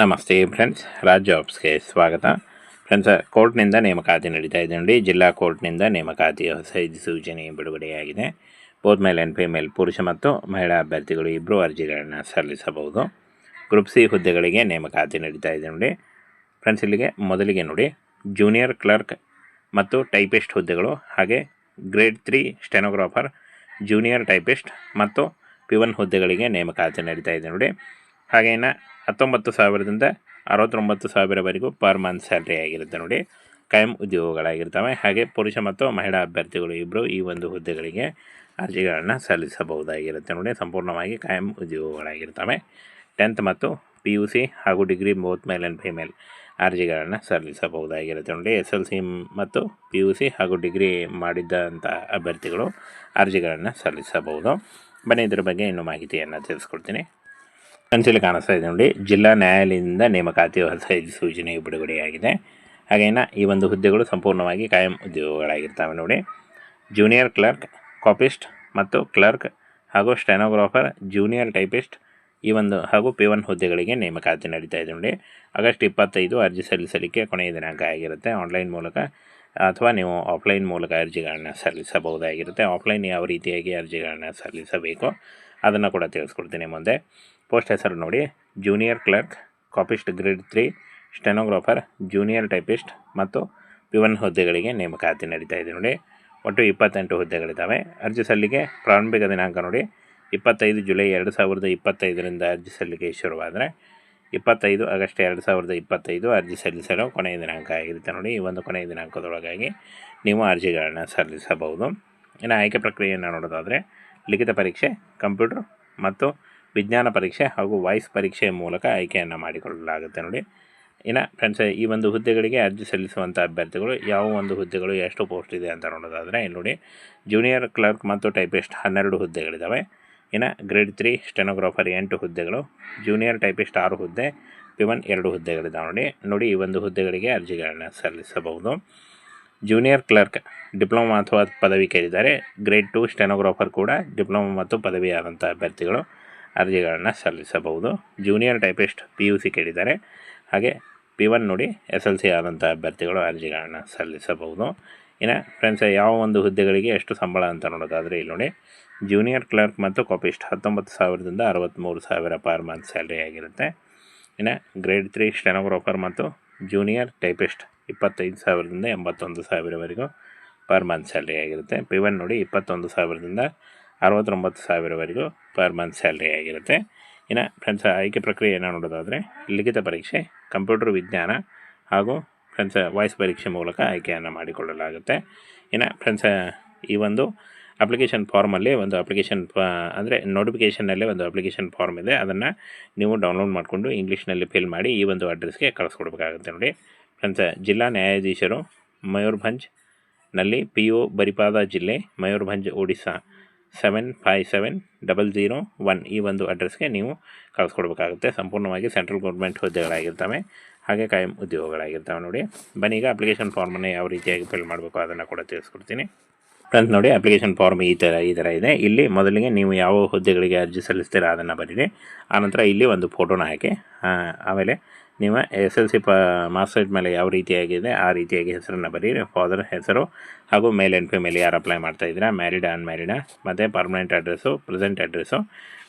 ನಮಸ್ತೆ ಫ್ರೆಂಡ್ಸ್ ರಾಜ್ ಜಾಬ್ಸ್ಗೆ ಸ್ವಾಗತ. ಫ್ರೆಂಡ್ಸ್ ಕೋರ್ಟ್ನಿಂದ ನೇಮಕಾತಿ ನಡೀತಾ ಇದೆ ನೋಡಿ. ಜಿಲ್ಲಾ ಕೋರ್ಟ್ನಿಂದ ನೇಮಕಾತಿಯ ಹೊಸ ಸೂಚನೆ ಬಿಡುಗಡೆಯಾಗಿದೆ. ಬೋತ್ ಮೇಲ್ ಆ್ಯಂಡ್ ಫಿಮೇಲ್ ಪುರುಷ ಮತ್ತು ಮಹಿಳಾ ಅಭ್ಯರ್ಥಿಗಳು ಇಬ್ಬರು ಅರ್ಜಿಗಳನ್ನು ಸಲ್ಲಿಸಬಹುದು. ಗ್ರೂಪ್ ಸಿ ಹುದ್ದೆಗಳಿಗೆ ನೇಮಕಾತಿ ನಡೀತಾ ಇದೆ ನೋಡಿ. ಫ್ರೆಂಡ್ಸ್ ಇಲ್ಲಿಗೆ ಮೊದಲಿಗೆ ನೋಡಿ. ಜೂನಿಯರ್ ಕ್ಲರ್ಕ್ ಮತ್ತು ಟೈಪಿಸ್ಟ್ ಹುದ್ದೆಗಳು ಹಾಗೆ grade three stenographer junior typist ಮತ್ತು ಪಿ ಒನ್ ಹುದ್ದೆಗಳಿಗೆ ನೇಮಕಾತಿ ನಡೀತಾ ಇದೆ ನೋಡಿ. ಹಾಗೇನ ಹತ್ತೊಂಬತ್ತು ಸಾವಿರದಿಂದ ಅರವತ್ತೊಂಬತ್ತು ಸಾವಿರವರೆಗೂ ಪರ್ ಮಂತ್ ಸ್ಯಾಲ್ರಿ ಆಗಿರುತ್ತೆ ನೋಡಿ. ಕಾಯಂ ಉದ್ಯೋಗಗಳಾಗಿರ್ತವೆ. ಹಾಗೆ ಪುರುಷ ಮತ್ತು ಮಹಿಳಾ ಅಭ್ಯರ್ಥಿಗಳು ಇಬ್ಬರು ಈ ಒಂದು ಹುದ್ದೆಗಳಿಗೆ ಅರ್ಜಿಗಳನ್ನು ಸಲ್ಲಿಸಬಹುದಾಗಿರುತ್ತೆ ನೋಡಿ. ಸಂಪೂರ್ಣವಾಗಿ ಕಾಯಂ ಉದ್ಯೋಗಗಳಾಗಿರ್ತವೆ. ಟೆಂತ್ ಮತ್ತು ಪಿ ಯು ಸಿ ಹಾಗೂ degree both male and female ಅರ್ಜಿಗಳನ್ನು ಸಲ್ಲಿಸಬಹುದಾಗಿರುತ್ತೆ ನೋಡಿ. ಎಸ್ ಎಲ್ ಸಿ ಮತ್ತು ಪಿ ಯು ಸಿ ಹಾಗೂ ಡಿಗ್ರಿ ಮಾಡಿದ್ದಂಥ ಅಭ್ಯರ್ಥಿಗಳು ಅರ್ಜಿಗಳನ್ನು ಸಲ್ಲಿಸಬಹುದು. ಬನ್ನಿ ಇದರ ಬಗ್ಗೆ ಇನ್ನೂ ಮಾಹಿತಿಯನ್ನು ತಿಳಿಸ್ಕೊಡ್ತೀನಿ. ಕನ್ಸಿಲ್ ಕಾಣಿಸ್ತಾ ಇದೆ ನೋಡಿ. ಜಿಲ್ಲಾ ನ್ಯಾಯಾಲಯದಿಂದ ನೇಮಕಾತಿ ಹೊಸ ಸೂಚನೆಯು ಬಿಡುಗಡೆಯಾಗಿದೆ. ಹಾಗೇನ ಈ ಒಂದು ಹುದ್ದೆಗಳು ಸಂಪೂರ್ಣವಾಗಿ ಕಾಯಂ ಉದ್ಯೋಗಗಳಾಗಿರ್ತವೆ ನೋಡಿ. ಜೂನಿಯರ್ ಕ್ಲರ್ಕ್ ಕಾಪಿಸ್ಟ್ ಮತ್ತು ಕ್ಲರ್ಕ್ ಹಾಗೂ ಸ್ಟೆನೋಗ್ರಾಫರ್ ಜೂನಿಯರ್ ಟೈಪಿಸ್ಟ್ ಈ ಒಂದು ಹಾಗೂ ಪಿ ಒನ್ ಹುದ್ದೆಗಳಿಗೆ ನೇಮಕಾತಿ ನಡೀತಾ ಇದೆ ನೋಡಿ. ಆಗಸ್ಟ್ ಇಪ್ಪತ್ತೈದು ಅರ್ಜಿ ಸಲ್ಲಿಸಲಿಕ್ಕೆ ಕೊನೆಯ ದಿನಾಂಕ ಆಗಿರುತ್ತೆ. ಆನ್ಲೈನ್ ಮೂಲಕ ಅಥವಾ ನೀವು ಆಫ್ಲೈನ್ ಮೂಲಕ ಅರ್ಜಿಗಳನ್ನು ಸಲ್ಲಿಸಬಹುದಾಗಿರುತ್ತೆ. ಆಫ್ಲೈನ್ ಯಾವ ರೀತಿಯಾಗಿ ಅರ್ಜಿಗಳನ್ನು ಸಲ್ಲಿಸಬೇಕು ಅದನ್ನು ಕೂಡ ತಿಳಿಸ್ಕೊಡ್ತೀನಿ ಮುಂದೆ. ಪೋಸ್ಟ್ ಹೆಸರು ನೋಡಿ. Junior clerk copyist grade three stenographer junior typist ಮತ್ತು ಪಿವನ್ ಹುದ್ದೆಗಳಿಗೆ ನೇಮಕಾತಿ ನಡೀತಾ ಇದೆ ನೋಡಿ. ಒಟ್ಟು ಇಪ್ಪತ್ತೆಂಟು ಹುದ್ದೆಗಳಿದ್ದಾವೆ. ಅರ್ಜಿ ಸಲ್ಲಿಕೆ ಪ್ರಾರಂಭಿಕ ದಿನಾಂಕ ನೋಡಿ. ಇಪ್ಪತ್ತೈದು ಜುಲೈ ಎರಡು ಸಾವಿರದ ಇಪ್ಪತ್ತೈದರಿಂದ ಅರ್ಜಿ ಸಲ್ಲಿಕೆ ಶುರುವಾದರೆ ಇಪ್ಪತ್ತೈದು ಆಗಸ್ಟ್ ಎರಡು ಸಾವಿರದ ಇಪ್ಪತ್ತೈದು ಅರ್ಜಿ ಸಲ್ಲಿಸಲು ಕೊನೆಯ ದಿನಾಂಕ ಆಗಿರುತ್ತೆ ನೋಡಿ. ಈ ಒಂದು ಕೊನೆಯ ದಿನಾಂಕದೊಳಗಾಗಿ ನೀವು ಅರ್ಜಿಗಳನ್ನು ಸಲ್ಲಿಸಬಹುದು. ಇನ್ನು ಆಯ್ಕೆ ಪ್ರಕ್ರಿಯೆಯನ್ನು ನೋಡೋದಾದರೆ ಲಿಖಿತ ಪರೀಕ್ಷೆ, ಕಂಪ್ಯೂಟರ್ ಮತ್ತು ವಿಜ್ಞಾನ ಪರೀಕ್ಷೆ ಹಾಗೂ ವಾಯ್ಸ್ ಪರೀಕ್ಷೆಯ ಮೂಲಕ ಆಯ್ಕೆಯನ್ನು ಮಾಡಿಕೊಳ್ಳಲಾಗುತ್ತೆ ನೋಡಿ. ಇನ್ನು ಫ್ರೆಂಡ್ಸ್ ಈ ಒಂದು ಹುದ್ದೆಗಳಿಗೆ ಅರ್ಜಿ ಸಲ್ಲಿಸುವಂಥ ಅಭ್ಯರ್ಥಿಗಳು ಯಾವ ಒಂದು ಹುದ್ದೆಗಳು, ಎಷ್ಟು ಪೋಸ್ಟ್ ಇದೆ ಅಂತ ನೋಡೋದಾದರೆ, ಇಲ್ಲಿ ನೋಡಿ. ಜೂನಿಯರ್ ಕ್ಲರ್ಕ್ ಮತ್ತು ಟೈಪಿಸ್ಟ್ ಹನ್ನೆರಡು ಹುದ್ದೆಗಳಿದ್ದಾವೆ ಇನ್ನು ಗ್ರೇಡ್ ತ್ರೀ ಸ್ಟೆನೋಗ್ರಾಫರ್ ಎಂಟು ಹುದ್ದೆಗಳು ಜೂನಿಯರ್ ಟೈಪಿಸ್ಟ್ ಆರು ಹುದ್ದೆ ಪಿವನ್ ಎರಡು ಹುದ್ದೆಗಳಿದ್ದಾವೆ ನೋಡಿ. ನೋಡಿ, ಈ ಒಂದು ಹುದ್ದೆಗಳಿಗೆ ಅರ್ಜಿಗಳನ್ನು ಸಲ್ಲಿಸಬಹುದು. ಜೂನಿಯರ್ ಕ್ಲರ್ಕ್ ಡಿಪ್ಲೊಮಾ ಅಥವಾ ಪದವಿ ಕೇಳಿದ್ದಾರೆ. ಗ್ರೇಡ್ ಟು ಸ್ಟೆನೋಗ್ರಾಫರ್ ಕೂಡ ಡಿಪ್ಲೊಮಾ ಮತ್ತು ಪದವಿ ಆದಂಥ ಅಭ್ಯರ್ಥಿಗಳು. ಅರ್ಜಿಗಳನ್ನು ಸಲ್ಲಿಸಬಹುದು. Junior typist P U C ಕೇಳಿದ್ದಾರೆ. ಹಾಗೆ ಪಿ ಒನ್ ನೋಡಿ ಎಸ್ ಎಲ್ ಸಿ ಆದಂಥ ಅಭ್ಯರ್ಥಿಗಳು ಅರ್ಜಿಗಳನ್ನು ಸಲ್ಲಿಸಬಹುದು. ಇನ್ನು ಫ್ರೆಂಡ್ಸ್ ಯಾವ ಒಂದು ಹುದ್ದೆಗಳಿಗೆ ಎಷ್ಟು ಸಂಬಳ ಅಂತ ನೋಡೋದಾದರೆ ಇಲ್ಲಿ ನೋಡಿ ಜೂನಿಯರ್ ಕ್ಲರ್ಕ್ ಮತ್ತು ಕಾಪಿಸ್ಟ್ ಹತ್ತೊಂಬತ್ತು ಸಾವಿರದಿಂದ ಅರವತ್ತ್ಮೂರು ಸಾವಿರ ಪರ್ ಮಂತ್ ಸ್ಯಾಲ್ರಿ ಆಗಿರುತ್ತೆ. ಇನ್ನು ಗ್ರೇಡ್ ತ್ರೀ ಸ್ಟೆನೋಗ್ರಾಫರ್ ಮತ್ತು ಜೂನಿಯರ್ ಟೈಪಿಸ್ಟ್ ಇಪ್ಪತ್ತೈದು ಸಾವಿರದಿಂದ ಎಂಬತ್ತೊಂದು ಸಾವಿರವರೆಗೂ ಪರ್ ಮಂತ್ ಸ್ಯಾಲ್ರಿ ಆಗಿರುತ್ತೆ. ಪಿ ಒನ್ ನೋಡಿ ಇಪ್ಪತ್ತೊಂದು ಸಾವಿರದಿಂದ ಅರವತ್ತೊಂಬತ್ತು ಸಾವಿರವರೆಗೂ ಪರ್ ಮಂತ್ ಸ್ಯಾಲ್ರಿ ಆಗಿರುತ್ತೆ. ಇನ್ನು ಫ್ರೆಂಡ್ಸ್, ಆಯ್ಕೆ ಪ್ರಕ್ರಿಯೆ ಪ್ರಕ್ರಿಯೆಯನ್ನು ನೋಡೋದಾದರೆ, ಲಿಖಿತ ಪರೀಕ್ಷೆ, ಕಂಪ್ಯೂಟರ್ ವಿಜ್ಞಾನ ಹಾಗೂ ಫ್ರೆಂಡ್ಸ್, ವಾಯ್ಸ್ ಪರೀಕ್ಷೆ ಮೂಲಕ ಆಯ್ಕೆಯನ್ನು ಮಾಡಿಕೊಳ್ಳಲಾಗುತ್ತೆ. ಇನ್ನು ಫ್ರೆಂಡ್ಸ್, ಈ ಒಂದು ಅಪ್ಲಿಕೇಶನ್ ಫಾರ್ಮಲ್ಲಿ ಒಂದು ಅಪ್ಲಿಕೇಶನ್ ಅಂದರೆ ನೋಟಿಫಿಕೇಷನ್ನಲ್ಲೇ ಒಂದು ಅಪ್ಲಿಕೇಶನ್ ಫಾರ್ಮ್ ಇದೆ. ಅದನ್ನು ನೀವು ಡೌನ್ಲೋಡ್ ಮಾಡಿಕೊಂಡು ಇಂಗ್ಲೀಷ್ನಲ್ಲಿ ಫಿಲ್ ಮಾಡಿ ಈ ಒಂದು ಅಡ್ರೆಸ್ಗೆ ಕಳಿಸ್ಕೊಡ್ಬೇಕಾಗುತ್ತೆ ನೋಡಿ. ಫ್ರೆಂಡ್ಸ್, ಜಿಲ್ಲಾ ನ್ಯಾಯಾಧೀಶರು ಮಯೂರ್ಭಂಜ್ನಲ್ಲಿ ಪಿ ಯು ಬರಿಪಾದ ಜಿಲ್ಲೆ Mayurbhanj Odisha. Seven five seven double zero one ಈ ಒಂದು ಅಡ್ರೆಸ್ಗೆ ನೀವು ಕಳಿಸ್ಕೊಡ್ಬೇಕಾಗುತ್ತೆ. ಸಂಪೂರ್ಣವಾಗಿ ಸೆಂಟ್ರಲ್ ಗೌರ್ಮೆಂಟ್ ಹುದ್ದೆಗಳಾಗಿರ್ತವೆ, ಹಾಗೆ ಕಾಯಂ ಉದ್ಯೋಗಗಳಾಗಿರ್ತವೆ ನೋಡಿ. ಬನ್ನಿ, ಈಗ ಅಪ್ಲಿಕೇಶನ್ ಫಾರ್ಮನ್ನು ಯಾವ ರೀತಿಯಾಗಿ ಫಿಲ್ ಮಾಡಬೇಕು ಅದನ್ನು ಕೂಡ ತಿಳಿಸ್ಕೊಡ್ತೀನಿ. ಫ್ರೆಂಡ್ಸ್ ನೋಡಿ ಅಪ್ಲಿಕೇಶನ್ ಫಾರ್ಮ್ ಈ ಥರ ಈ ಥರ ಇದೆ. ಇಲ್ಲಿ ಮೊದಲಿಗೆ ನೀವು ಯಾವ ಹುದ್ದೆಗಳಿಗೆ ಅರ್ಜಿ ಸಲ್ಲಿಸ್ತೀರಾ ಅದನ್ನು ಬರೀರಿ ಆನಂತರ ಇಲ್ಲಿ ಒಂದು ಫೋಟೋನ ಹಾಕಿ ಆಮೇಲೆ ನೀವು ಎಸ್ ಎಲ್ ಸಿ ಪ ಮಾರ್ಕ್ಸ್ ಮೇಲೆ ಯಾವ ರೀತಿಯಾಗಿದೆ, ಆ ರೀತಿಯಾಗಿ ಹೆಸರನ್ನು ಬರೀರಿ ಫಾದರ್ ಹೆಸರು ಹಾಗೂ ಮೇಲ್ ಆ್ಯಂಡ್ ಫಿಮೇಲ್ ಯಾರು ಅಪ್ಲೈ ಮಾಡ್ತಾ ಇದ್ದೀರಾ ಮ್ಯಾರಿಡ್ ಅನ್ಮ್ಯಾರಿಡಾ ಮತ್ತು permanent address present address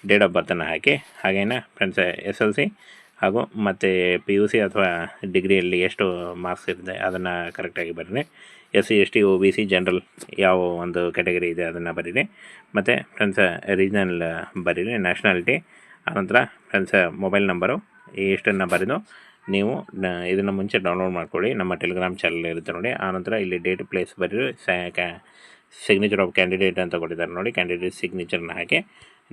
date of ಬರ್ತನ್ನು ಹಾಕಿ. ಹಾಗೇನ ಫ್ರೆಂಡ್ಸ್ ಎಸ್ ಎಲ್ ಸಿ ಹಾಗೂ ಮತ್ತು ಪಿ ಯು ಸಿ ಅಥವಾ ಡಿಗ್ರಿಯಲ್ಲಿ ಎಷ್ಟು ಮಾರ್ಕ್ಸ್ ಇರುತ್ತೆ ಅದನ್ನು ಕರೆಕ್ಟಾಗಿ ಬರೀರಿ. S C, S T O B C general ಯಾವ ಒಂದು ಕ್ಯಾಟಗರಿ ಇದೆ ಅದನ್ನು ಬರೀರಿ. ಮತ್ತು ಫ್ರೆಂಡ್ಸ್ ರೀಜನಲ್ ಬರೀರಿ ನ್ಯಾಷನಾಲಿಟಿ ಆನಂತರ ಫ್ರೆಂಡ್ಸ್ ಮೊಬೈಲ್ ನಂಬರು ಇಷ್ಟನ್ನು ಬರೆದು ನೀವು ಇದನ್ನು ಮುಂಚೆ ಡೌನ್ಲೋಡ್ ಮಾಡ್ಕೊಳ್ಳಿ. ನಮ್ಮ ಟೆಲಿಗ್ರಾಮ್ ಚಾನಲ್ ಇರುತ್ತೆ ನೋಡಿ. ಆನಂತರ ಇಲ್ಲಿ ಡೇಟ್ ಪ್ಲೇಸ್ ಬರೀ ಸಿಗ್ನೇಚರ್ ಆಫ್ ಕ್ಯಾಂಡಿಡೇಟ್ ಅಂತ ಕೊಟ್ಟಿದ್ದಾರೆ ನೋಡಿ. ಕ್ಯಾಂಡಿಡೇಟ್ ಸಿಗ್ನೇಚರ್ನ ಹಾಕಿ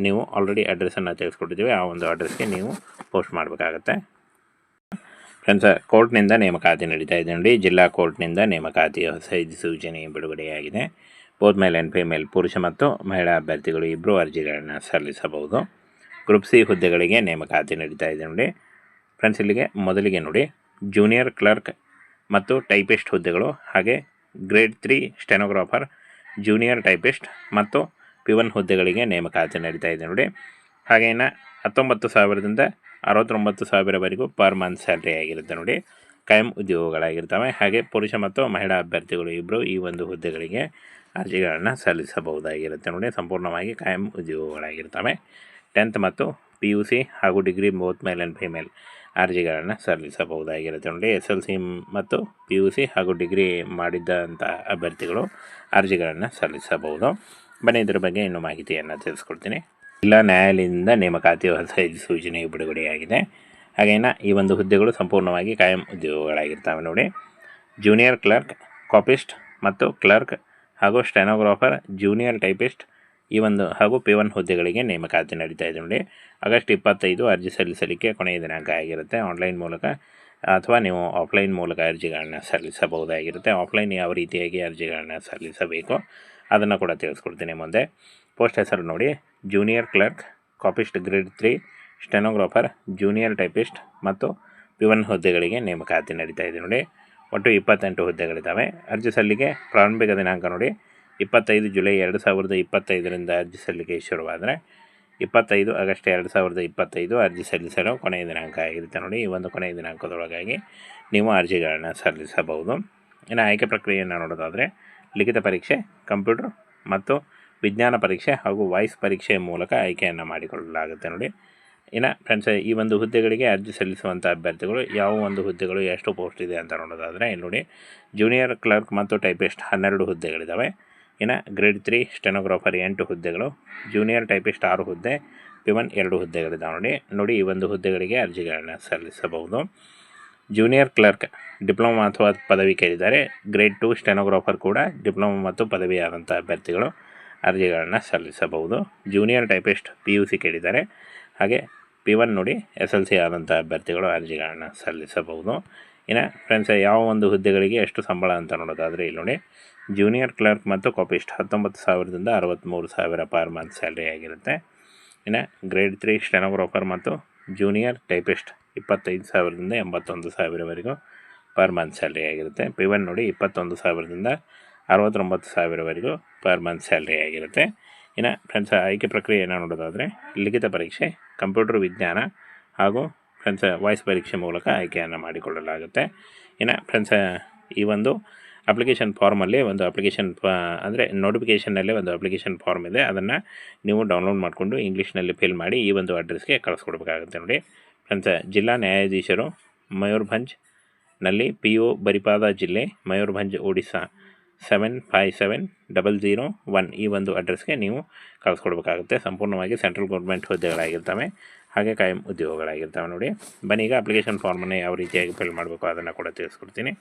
ನೀವು ಆಲ್ರೆಡಿ ಅಡ್ರೆಸ್ಸನ್ನು ತೆಗೆಸ್ಕೊಟ್ಟಿದ್ದೀವಿ. ಆ ಒಂದು ಅಡ್ರೆಸ್ಗೆ ನೀವು ಪೋಸ್ಟ್ ಮಾಡಬೇಕಾಗತ್ತೆ. ಫ್ರೆಂಡ್ಸ್ ಕೋರ್ಟ್ನಿಂದ ನೇಮಕಾತಿ ನಡೀತಾ ಇದೆ ನೋಡಿ. ಜಿಲ್ಲಾ ಕೋರ್ಟ್ನಿಂದ ನೇಮಕಾತಿ ಹೊಸ ಸೂಚನೆ ಬಿಡುಗಡೆಯಾಗಿದೆ. ಬೋತ್ ಮೇಲ್ ಆ್ಯಂಡ್ ಫಿಮೇಲ್ ಪುರುಷ ಮತ್ತು ಮಹಿಳಾ ಅಭ್ಯರ್ಥಿಗಳು ಇಬ್ಬರು ಅರ್ಜಿಗಳನ್ನು ಸಲ್ಲಿಸಬಹುದು. ಗ್ರೂಪ್ ಸಿ ಹುದ್ದೆಗಳಿಗೆ ನೇಮಕಾತಿ ನಡೀತಾ ಇದೆ ನೋಡಿ. ಫ್ರೆಂಡ್ಸ್ ಇಲ್ಲಿಗೆ ಮೊದಲಿಗೆ ನೋಡಿ. ಜೂನಿಯರ್ ಕ್ಲರ್ಕ್ ಮತ್ತು ಟೈಪಿಸ್ಟ್ ಹುದ್ದೆಗಳು ಹಾಗೆ grade three stenographer junior typist ಮತ್ತು ಪಿ ಒನ್ ಹುದ್ದೆಗಳಿಗೆ ನೇಮಕಾತಿ ನಡೀತಾ ಇದೆ ನೋಡಿ. ಹಾಗೇನ ಹತ್ತೊಂಬತ್ತು ಸಾವಿರದಿಂದ ಅರವತ್ತೊಂಬತ್ತು ಸಾವಿರವರೆಗೂ ಪರ್ ಮಂತ್ ಸ್ಯಾಲ್ರಿ ಆಗಿರುತ್ತೆ ನೋಡಿ. ಕಾಯಂ ಉದ್ಯೋಗಗಳಾಗಿರ್ತವೆ. ಹಾಗೆ ಪುರುಷ ಮತ್ತು ಮಹಿಳಾ ಅಭ್ಯರ್ಥಿಗಳು ಇಬ್ಬರು ಈ ಒಂದು ಹುದ್ದೆಗಳಿಗೆ ಅರ್ಜಿಗಳನ್ನು ಸಲ್ಲಿಸಬಹುದಾಗಿರುತ್ತೆ ನೋಡಿ. ಸಂಪೂರ್ಣವಾಗಿ ಕಾಯಂ ಉದ್ಯೋಗಗಳಾಗಿರ್ತವೆ. ಟೆಂತ್ ಮತ್ತು ಪಿ ಯು ಸಿ ಹಾಗೂ degree both male and female ಅರ್ಜಿಗಳನ್ನು ಸಲ್ಲಿಸಬಹುದಾಗಿರುತ್ತೆ ನೋಡಿ, ಎಸ್ ಎಲ್ ಸಿ ಮತ್ತು ಪಿ ಯು ಸಿ ಹಾಗೂ ಡಿಗ್ರಿ ಮಾಡಿದ್ದಂಥ ಅಭ್ಯರ್ಥಿಗಳು ಅರ್ಜಿಗಳನ್ನು ಸಲ್ಲಿಸಬಹುದು ಬನ್ನಿ, ಇದರ ಬಗ್ಗೆ ಇನ್ನೂ ಮಾಹಿತಿಯನ್ನು ತಿಳಿಸ್ಕೊಡ್ತೀನಿ. ಜಿಲ್ಲಾ ನ್ಯಾಯಾಲಯದಿಂದ ನೇಮಕಾತಿ ಹೊಸ ಸೂಚನೆ ಬಿಡುಗಡೆಯಾಗಿದೆ. ಹಾಗೇನ ಈ ಒಂದು ಹುದ್ದೆಗಳು ಸಂಪೂರ್ಣವಾಗಿ ಕಾಯಂ ಉದ್ಯೋಗಗಳಾಗಿರ್ತವೆ ನೋಡಿ. ಜೂನಿಯರ್ ಕ್ಲರ್ಕ್, ಕಾಪಿಸ್ಟ್ ಮತ್ತು ಕ್ಲರ್ಕ್ ಹಾಗೂ ಸ್ಟೆನೋಗ್ರಾಫರ್, ಜೂನಿಯರ್ ಟೈಪಿಸ್ಟ್ ಈ ಒಂದು ಹಾಗೂ ಪಿ ಒನ್ ಹುದ್ದೆಗಳಿಗೆ ನೇಮಕಾತಿ ನಡೀತಾ ಇದೆ ನೋಡಿ. ಆಗಸ್ಟ್ ಇಪ್ಪತ್ತೈದು ಅರ್ಜಿ ಸಲ್ಲಿಸಲಿಕ್ಕೆ ಕೊನೆಯ ದಿನಾಂಕ ಆಗಿರುತ್ತೆ. ಆನ್ಲೈನ್ ಮೂಲಕ ಅಥವಾ ನೀವು ಆಫ್ಲೈನ್ ಮೂಲಕ ಅರ್ಜಿಗಳನ್ನ ಸಲ್ಲಿಸಬಹುದಾಗಿರುತ್ತೆ. ಆಫ್ಲೈನ್ ಯಾವ ರೀತಿಯಾಗಿ ಅರ್ಜಿಗಳನ್ನ ಸಲ್ಲಿಸಬೇಕು ಅದನ್ನು ಕೂಡ ತಿಳಿಸ್ಕೊಡ್ತೀನಿ ಮುಂದೆ. ಪೋಸ್ಟ್ ಹೆಸರು ನೋಡಿ. Junior clerk, copyist grade three, stenographer, junior typist ಮತ್ತು ಪಿ ಒನ್ ಹುದ್ದೆಗಳಿಗೆ ನೇಮಕಾತಿ ನಡೀತಾ ಇದೆ ನೋಡಿ. ಒಟ್ಟು ಇಪ್ಪತ್ತೆಂಟು ಹುದ್ದೆಗಳಿದ್ದಾವೆ. ಅರ್ಜಿ ಸಲ್ಲಿಕೆ ಪ್ರಾರಂಭಿಕ ದಿನಾಂಕ ನೋಡಿ. ಇಪ್ಪತ್ತೈದು ಜುಲೈ ಎರಡು ಸಾವಿರದ ಇಪ್ಪತ್ತೈದರಿಂದ ಅರ್ಜಿ ಸಲ್ಲಿಕೆ ಶುರುವಾದರೆ, ಇಪ್ಪತ್ತೈದು ಆಗಸ್ಟ್ ಎರಡು ಸಾವಿರದ ಇಪ್ಪತ್ತೈದು ಅರ್ಜಿ ಸಲ್ಲಿಸಲು ಕೊನೆಯ ದಿನಾಂಕ ಆಗಿರುತ್ತೆ ನೋಡಿ. ಈ ಒಂದು ಕೊನೆಯ ದಿನಾಂಕದೊಳಗಾಗಿ ನೀವು ಅರ್ಜಿಗಳನ್ನು ಸಲ್ಲಿಸಬಹುದು. ಇನ್ನು ಆಯ್ಕೆ ಪ್ರಕ್ರಿಯೆಯನ್ನು ನೋಡೋದಾದರೆ, ಲಿಖಿತ ಪರೀಕ್ಷೆ, ಕಂಪ್ಯೂಟರ್ ಮತ್ತು ವಿಜ್ಞಾನ ಪರೀಕ್ಷೆ ಹಾಗೂ ವಾಯ್ಸ್ ಪರೀಕ್ಷೆಯ ಮೂಲಕ ಆಯ್ಕೆಯನ್ನು ಮಾಡಿಕೊಳ್ಳಲಾಗುತ್ತೆ ನೋಡಿ. ಇನ್ನು ಫ್ರೆಂಡ್ಸ್ ಈ ಒಂದು ಹುದ್ದೆಗಳಿಗೆ ಅರ್ಜಿ ಸಲ್ಲಿಸುವಂಥ ಅಭ್ಯರ್ಥಿಗಳು ಯಾವ ಒಂದು ಹುದ್ದೆಗಳು ಎಷ್ಟು ಪೋಸ್ಟ್ ಇದೆ ಅಂತ ನೋಡೋದಾದರೆ, ಇಲ್ಲಿ ನೋಡಿ. ಜೂನಿಯರ್ ಕ್ಲರ್ಕ್ ಮತ್ತು ಟೈಪಿಸ್ಟ್ ಹನ್ನೆರಡು ಹುದ್ದೆಗಳಿದ್ದಾವೆ ಇನ್ನು ಗ್ರೇಡ್ ತ್ರೀ ಸ್ಟೆನೋಗ್ರಾಫರ್ ಎಂಟು ಹುದ್ದೆಗಳು ಜೂನಿಯರ್ ಟೈಪಿಸ್ಟ್ ಆರು ಹುದ್ದೆ ಪಿವನ್ ಎರಡು ಹುದ್ದೆಗಳಿದ್ದಾವೆ ನೋಡಿ. ನೋಡಿ ಈ ಒಂದು ಹುದ್ದೆಗಳಿಗೆ ಅರ್ಜಿಗಳನ್ನು ಸಲ್ಲಿಸಬಹುದು. ಜೂನಿಯರ್ ಕ್ಲರ್ಕ್ ಡಿಪ್ಲೊಮಾ ಅಥವಾ ಪದವಿ ಕೇಳಿದ್ದಾರೆ ಗ್ರೇಡ್ ಟು ಸ್ಟೆನೋಗ್ರಾಫರ್ ಕೂಡ ಡಿಪ್ಲೊಮಾ ಮತ್ತು ಪದವಿ ಆದಂಥ ಅಭ್ಯರ್ಥಿಗಳು ಅರ್ಜಿಗಳನ್ನು ಸಲ್ಲಿಸಬಹುದು. Junior typist P U C ಕೇಳಿದ್ದಾರೆ ಹಾಗೆ ಪಿ ಒನ್ ನೋಡಿ ಎಸ್ ಎಲ್ ಸಿ ಆದಂಥ ಅಭ್ಯರ್ಥಿಗಳು ಅರ್ಜಿಗಳನ್ನು ಸಲ್ಲಿಸಬಹುದು. ಇನ್ನು ಫ್ರೆಂಡ್ಸ್ ಯಾವ ಒಂದು ಹುದ್ದೆಗಳಿಗೆ ಎಷ್ಟು ಸಂಬಳ ಅಂತ ನೋಡೋದಾದರೆ ಇಲ್ಲಿ ನೋಡಿ ಜೂನಿಯರ್ ಕ್ಲರ್ಕ್ ಮತ್ತು ಕಾಪಿಸ್ಟ್ ಹತ್ತೊಂಬತ್ತು ಸಾವಿರದಿಂದ ಅರವತ್ತ್ಮೂರು ಸಾವಿರ ಪರ್ ಮಂತ್ ಸ್ಯಾಲ್ರಿ ಆಗಿರುತ್ತೆ. ಇನ್ನು ಗ್ರೇಡ್ ತ್ರೀ ಸ್ಟೆನೋಗ್ರಾಫರ್ ಮತ್ತು ಜೂನಿಯರ್ ಟೈಪಿಸ್ಟ್ ಇಪ್ಪತ್ತೈದು ಸಾವಿರದಿಂದ ಎಂಬತ್ತೊಂದು ಸಾವಿರವರೆಗೂ ಪರ್ ಮಂತ್ ಸ್ಯಾಲ್ರಿ ಆಗಿರುತ್ತೆ. ಪಿ ಒನ್ ನೋಡಿ ಇಪ್ಪತ್ತೊಂದು ಸಾವಿರದಿಂದ ಅರವತ್ತೊಂಬತ್ತು ಸಾವಿರವರೆಗೂ ಪರ್ ಮಂತ್ ಸ್ಯಾಲ್ರಿ ಆಗಿರುತ್ತೆ. ಇನ್ನು ಫ್ರೆಂಡ್ಸ್ ಆಯ್ಕೆ ಪ್ರಕ್ರಿಯೆ ಪ್ರಕ್ರಿಯೆಯನ್ನು ನೋಡೋದಾದರೆ, ಲಿಖಿತ ಪರೀಕ್ಷೆ ಕಂಪ್ಯೂಟರ್ ವಿಜ್ಞಾನ ಹಾಗೂ ಫ್ರೆಂಡ್ಸ್ ವಾಯ್ಸ್ ಪರೀಕ್ಷೆ ಮೂಲಕ ಆಯ್ಕೆಯನ್ನು ಮಾಡಿಕೊಳ್ಳಲಾಗುತ್ತೆ. ಇನ್ನು ಫ್ರೆಂಡ್ಸ್ ಈ ಒಂದು ಅಪ್ಲಿಕೇಶನ್ ಫಾರ್ಮಲ್ಲಿ ಒಂದು ಅಪ್ಲಿಕೇಶನ್ ಫ ಅಂದರೆ ನೋಟಿಫಿಕೇಷನ್ನಲ್ಲೇ ಒಂದು ಅಪ್ಲಿಕೇಶನ್ ಫಾರ್ಮ್ ಇದೆ. ಅದನ್ನು ನೀವು ಡೌನ್ಲೋಡ್ ಮಾಡಿಕೊಂಡು ಇಂಗ್ಲೀಷ್ನಲ್ಲಿ ಫಿಲ್ ಮಾಡಿ ಈ ಒಂದು ಅಡ್ರೆಸ್ಗೆ ಕಳಿಸ್ಕೊಡ್ಬೇಕಾಗುತ್ತೆ ನೋಡಿ. ಫ್ರೆಂಡ್ಸ್ ಜಿಲ್ಲಾ ನ್ಯಾಯಾಧೀಶರು ಮಯೂರ್ಭಂಜ್ನಲ್ಲಿ ಪಿ ಒ ಬರಿಪಾದ ಜಿಲ್ಲೆ Mayurbhanj Odisha seven five seven double zero one ಈ ಒಂದು ಅಡ್ರೆಸ್ಗೆ ನೀವು ಕಳಿಸ್ಕೊಡ್ಬೇಕಾಗುತ್ತೆ. ಸಂಪೂರ್ಣವಾಗಿ ಸೆಂಟ್ರಲ್ ಗೌರ್ಮೆಂಟ್ ಹುದ್ದೆಗಳಾಗಿರ್ತವೆ. ಹಾಗೆ ಕಾಯಂ ಉದ್ಯೋಗಗಳಾಗಿರ್ತಾವೆ ನೋಡಿ. ಬನ್ನಿ, ಈಗ ಅಪ್ಲಿಕೇಶನ್ ಫಾರ್ಮನ್ನು ಯಾವ ರೀತಿಯಾಗಿ ಫಿಲ್ ಮಾಡಬೇಕು ಅದನ್ನು ಕೂಡ ತಿಳಿಸ್ಕೊಡ್ತೀನಿ.